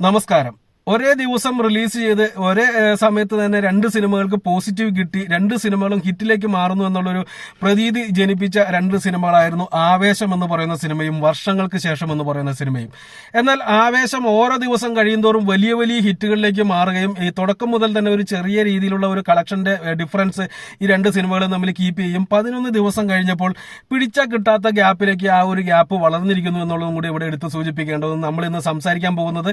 നമസ്കാരം. ഒരേ ദിവസം റിലീസ് ചെയ്ത് ഒരേ സമയത്ത് തന്നെ രണ്ട് സിനിമകൾക്ക് പോസിറ്റീവ് കിട്ടി രണ്ട് സിനിമകളും ഹിറ്റിലേക്ക് മാറുന്നു എന്നുള്ളൊരു പ്രതീതി ജനിപ്പിച്ച രണ്ട് സിനിമകളായിരുന്നു ആവേശം എന്ന് പറയുന്ന സിനിമയും വർഷങ്ങൾക്ക് ശേഷം എന്ന് പറയുന്ന സിനിമയും. എന്നാൽ ആവേശം ഓരോ ദിവസം കഴിയുന്തോറും വലിയ വലിയ ഹിറ്റുകളിലേക്ക് മാറുകയും ഈ തുടക്കം മുതൽ തന്നെ ഒരു ചെറിയ രീതിയിലുള്ള ഒരു കളക്ഷന്റെ ഡിഫറൻസ് ഈ രണ്ട് സിനിമകളും തമ്മിൽ കീപ്പ് ചെയ്യും. പതിനൊന്ന് ദിവസം കഴിഞ്ഞപ്പോൾ പിടിച്ച കിട്ടാത്ത ഗ്യാപ്പിലേക്ക് ആ ഒരു ഗ്യാപ്പ് വളർന്നിരിക്കുന്നു എന്നുള്ളതും കൂടി ഇവിടെ എടുത്ത് സൂചിപ്പിക്കേണ്ടത് നമ്മൾ ഇന്ന് സംസാരിക്കാൻ പോകുന്നത്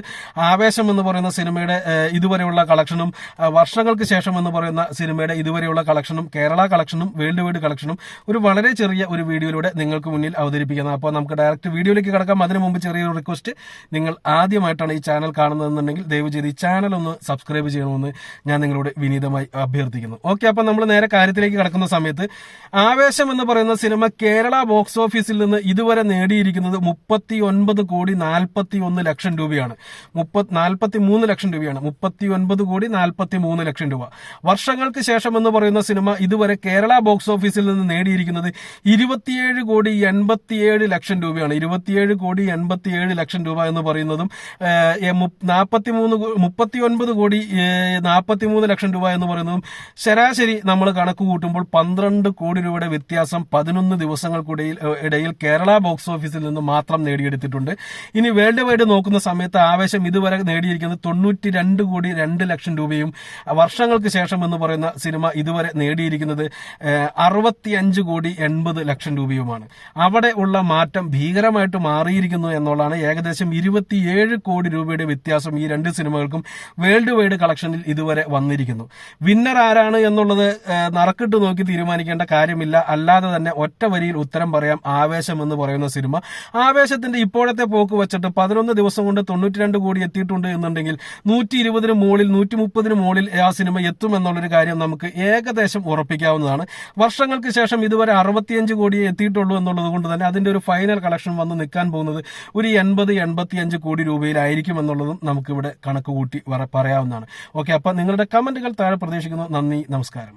ആവേശം എന്ന് പറയുന്ന സിനിമയുടെ ഇതുവരെയുള്ള കളക്ഷനും വർഷങ്ങൾക്ക് ശേഷം എന്ന് പറയുന്ന സിനിമയുടെ ഇതുവരെയുള്ള കളക്ഷനും കേരള കളക്ഷനും വേൾഡ് വൈഡ് കളക്ഷനും ഒരു വളരെ ചെറിയ ഒരു വീഡിയോയിലൂടെ നിങ്ങൾക്ക് മുന്നിൽ അവതരിപ്പിക്കുന്നത് അപ്പോൾ നമുക്ക് ഡയറക്റ്റ് വീഡിയോയിലേക്ക് കിടക്കാം. അതിനു മുമ്പ് ചെറിയൊരു റിക്വസ്റ്റ് നിങ്ങൾ ആദ്യമായിട്ടാണ് ഈ ചാനൽ കാണുന്നതെന്നുണ്ടെങ്കിൽ ദയവ് ചെയ്ത് ഈ ചാനൽ ഒന്ന് സബ്സ്ക്രൈബ് ചെയ്യണമെന്ന് ഞാൻ നിങ്ങളോട് വിനീതമായി അഭ്യർത്ഥിക്കുന്നു. ഓക്കെ അപ്പം നമ്മൾ നേരെ കാര്യത്തിലേക്ക് കടക്കുന്ന സമയത്ത് ആവേശം എന്ന് പറയുന്ന സിനിമ കേരള ബോക്സ് ഓഫീസിൽ നിന്ന് ഇതുവരെ നേടിയിരിക്കുന്നത് മുപ്പത്തി ഒൻപത് കോടി നാൽപ്പത്തി ഒന്ന് ലക്ഷം രൂപയാണ്. മുപ്പത്തി നാൽപ്പത്തി മൂന്ന് ലക്ഷം രൂപയാണ്. മുപ്പത്തി ഒൻപത് കോടി നാൽപ്പത്തി മൂന്ന് ലക്ഷം രൂപ. വർഷങ്ങൾക്ക് ശേഷം എന്ന് പറയുന്ന സിനിമ ഇതുവരെ കേരള ബോക്സ് ഓഫീസിൽ നിന്ന് നേടിയിരിക്കുന്നത് ഇരുപത്തിയേഴ് കോടി എൺപത്തിയേഴ് ലക്ഷം രൂപയാണ്. ഇരുപത്തിയേഴ് കോടി എൺപത്തിയേഴ് ലക്ഷം രൂപ എന്ന് പറയുന്നതും നാൽപ്പത്തി മൂന്ന് മുപ്പത്തി ഒൻപത് കോടി നാൽപ്പത്തി മൂന്ന് ലക്ഷം രൂപ എന്ന് പറയുന്നതും ശരാശരി നമ്മൾ കണക്ക് കൂട്ടുമ്പോൾ പന്ത്രണ്ട് കോടി രൂപയുടെ വ്യത്യാസം പതിനൊന്ന് ദിവസങ്ങൾക്കിടയിൽ ഇടയിൽ കേരള ബോക്സ് ഓഫീസിൽ നിന്ന് മാത്രം നേടിയെടുത്തിട്ടുണ്ട്. ഇനി വേൾഡ് വൈഡ് നോക്കുന്ന സമയത്ത് ആവേശം ഇതുവരെ നേടിയിരിക്കുന്നത് തൊണ്ണൂറ്റി രണ്ട് കോടി രണ്ട് ലക്ഷം രൂപയും വർഷങ്ങൾക്ക് ശേഷം എന്ന് പറയുന്ന സിനിമ ഇതുവരെ നേടിയിരിക്കുന്നത് അറുപത്തി അഞ്ച് കോടി എൺപത് ലക്ഷം രൂപയുമാണ്. അവിടെ ഉള്ള മാറ്റം ഭീകരമായിട്ട് മാറിയിരിക്കുന്നു എന്നുള്ളതാണ് ഏകദേശം ഇരുപത്തിയേഴ് കോടി രൂപയുടെ വ്യത്യാസം ഈ രണ്ട് സിനിമകൾക്കും വേൾഡ് വൈഡ് കളക്ഷനിൽ ഇതുവരെ വന്നിരിക്കുന്നു. വിന്നർ ആരാണ് എന്നുള്ളത് നറക്കിട്ട് നോക്കി തീരുമാനിക്കേണ്ട കാര്യമില്ല. അല്ലാതെ തന്നെ ഒറ്റ വരിയിൽ ഉത്തരം പറയാം ആവേശം എന്ന് പറയുന്ന സിനിമ. ആവേശത്തിന്റെ ഇപ്പോഴത്തെ പോക്ക് വെച്ചിട്ട് പതിനൊന്ന് ദിവസം കൊണ്ട് തൊണ്ണൂറ്റി കോടി എത്തിയിട്ടുണ്ട് എന്നുണ്ടെങ്കിൽ നൂറ്റി ഇരുപതിന് മുകളിൽ നൂറ്റി മുപ്പതിന് മുകളിൽ ആ സിനിമ എത്തും എന്നുള്ളൊരു കാര്യം നമുക്ക് ഏകദേശം ഉറപ്പിക്കാവുന്നതാണ്. വർഷങ്ങൾക്ക് ശേഷം ഇതുവരെ അറുപത്തിയഞ്ച് കോടിയെ എത്തിയിട്ടുള്ളൂ എന്നുള്ളത് കൊണ്ട് തന്നെ അതിന്റെ ഒരു ഫൈനൽ കളക്ഷൻ വന്ന് നിൽക്കാൻ പോകുന്നത് ഒരു എൺപത് എൺപത്തിയഞ്ച് കോടി രൂപയിലായിരിക്കും എന്നുള്ളതും നമുക്കിവിടെ കണക്ക് കൂട്ടി പറയാവുന്നതാണ്. ഓക്കെ അപ്പൊ നിങ്ങളുടെ കമന്റുകൾ താഴെ പ്രതീക്ഷിക്കുന്നു. നന്ദി നമസ്കാരം.